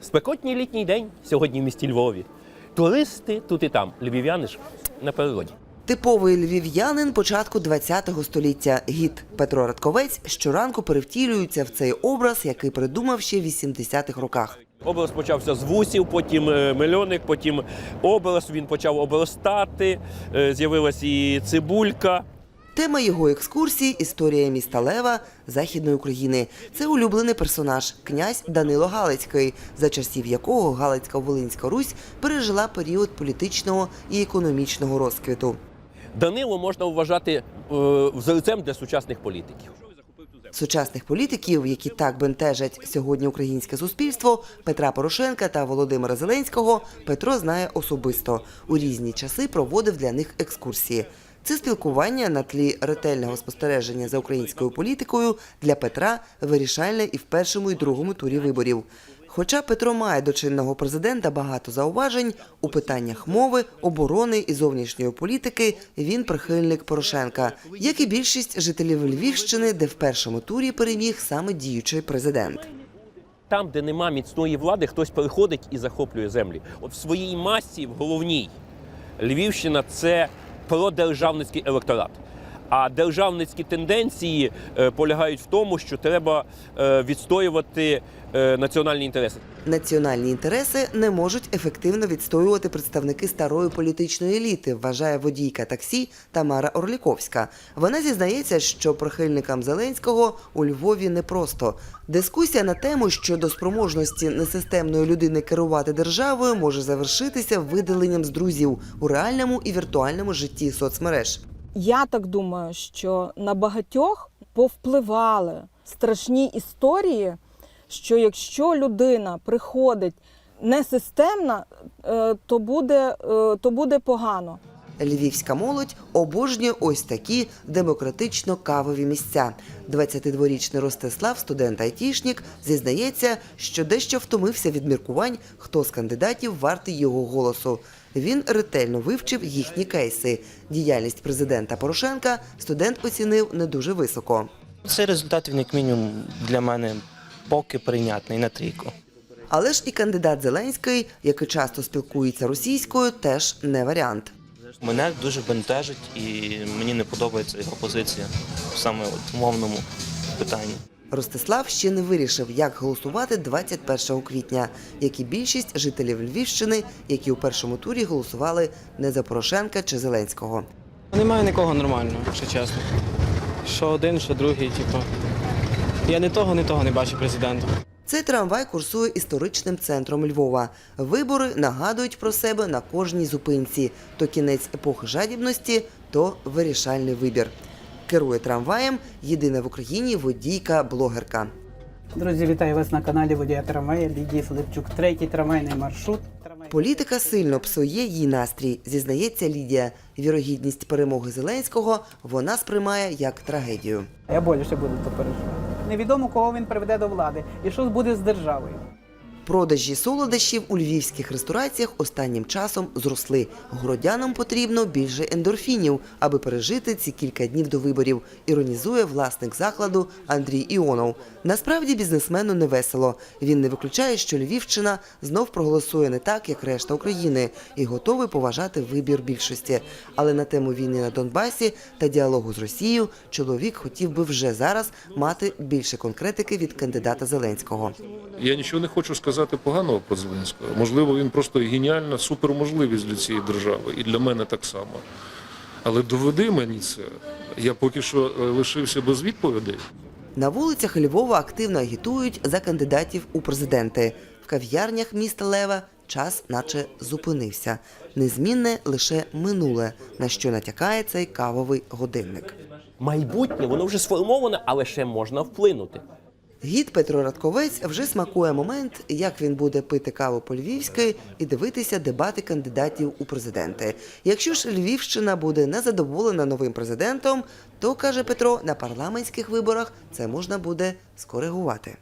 Спекотній літній день сьогодні в місті Львові. Туристи тут і там, львів'яни ж на природі. Типовий львів'янин початку ХХ століття. Гід Петро Радковець щоранку перевтілюється в цей образ, який придумав ще в 80-х роках. Образ почався з вусів, потім е, мельоник, потім образ. Він почав обростати, е, з'явилась і цибулька. Тема його екскурсії історія міста Лева Західної України. Це улюблений персонаж князь Данило Галицький, за часів якого Галицька-Волинська Русь пережила період політичного і економічного розквіту. Данило можна вважати е, для сучасних політиків. Сучасних політиків, які так бентежать сьогодні українське суспільство, Петра Порошенка та Володимира Зеленського, Петро знає особисто. У різні часи проводив для них екскурсії. Це спілкування на тлі ретельного спостереження за українською політикою для Петра вирішальне і в першому і другому турі виборів. Хоча Петро має до чинного президента багато зауважень у питаннях мови, оборони і зовнішньої політики, він прихильник Порошенка, як і більшість жителів Львівщини, де в першому турі переміг саме діючий президент. Там, де нема міцної влади, хтось приходить і захоплює землі. От в своїй масі, в головній, Львівщина це продержавницький електорат. А державницькі тенденції е, полягають в тому, що треба е, відстоювати е, національні інтереси. Національні інтереси не можуть ефективно відстоювати представники старої політичної еліти, вважає водійка таксі Тамара Орліковська. Вона зізнається, що прихильникам Зеленського у Львові непросто. Дискусія на тему щодо спроможності несистемної людини керувати державою може завершитися видаленням з друзів у реальному і віртуальному житті соцмереж. Я так думаю, що на багатьох повпливали страшні історії, що якщо людина приходить несистемна, е, то буде, е, то буде погано. Львівська молодь обожнює ось такі демократично-кавові місця. 22-річний Ростислав, студент-айтішнік, зізнається, що дещо втомився від міркувань, хто з кандидатів вартий його голосу. Він ретельно вивчив їхні кейси. Діяльність президента Порошенка студент оцінив не дуже високо. Цей результат він як мінімум для мене поки прийнятний на трійку. Але ж і кандидат Зеленський, який часто спілкується російською, теж не варіант. Мене дуже бентежить і мені не подобається його позиція саме от в мовному питанні. Ростислав ще не вирішив, як голосувати 21 квітня, як і більшість жителів Львівщини, які у першому турі голосували не за Порошенка чи Зеленського. Немає нікого нормального, якщо чесно. Що один, що другий, типу. Я ні того, ні того не бачу президента. Цей трамвай курсує історичним центром Львова. Вибори нагадують про себе на кожній зупинці. То кінець епохи жадібності, то вирішальний вибір. Керує трамваєм єдина в Україні водійка-блогерка. Друзі, вітаю вас на каналі Водія трамвая Лідії Филипчук. Третій трамвайний маршрут. Політика сильно псує її настрій, зізнається Лідія. Вірогідність перемоги Зеленського вона сприймає як трагедію. Я боліше буду то переживати. Невідомо, кого він приведе до влади і що буде з державою. Продажі солодощів у львівських рестораціях останнім часом зросли. Городянам потрібно більше ендорфінів, аби пережити ці кілька днів до виборів. Іронізує власник закладу Андрій Іонов. Насправді бізнесмену не весело. Він не виключає, що Львівщина знов проголосує не так, як решта України, і готовий поважати вибір більшості. Але на тему війни на Донбасі та діалогу з Росією чоловік хотів би вже зараз мати більше конкретики від кандидата Зеленського. Я нічого не хочу сказати поганого про Зеленського. Можливо, він просто геніальна суперможливість для цієї держави, і для мене так само. Але доведи мені це. Я поки що е, лишився без відповідей. На вулицях Львова активно агітують за кандидатів у президенти. В кав'ярнях міста Лева час наче зупинився. Незмінне лише минуле, на що натякає цей кавовий годинник. Майбутнє воно вже сформоване, але ще можна вплинути. Гід Петро Радковець вже смакує момент, як він буде пити каву по-львівськи і дивитися дебати кандидатів у президенти. Якщо ж Львівщина буде незадоволена новим президентом, то каже Петро, на парламентських виборах це можна буде скоригувати.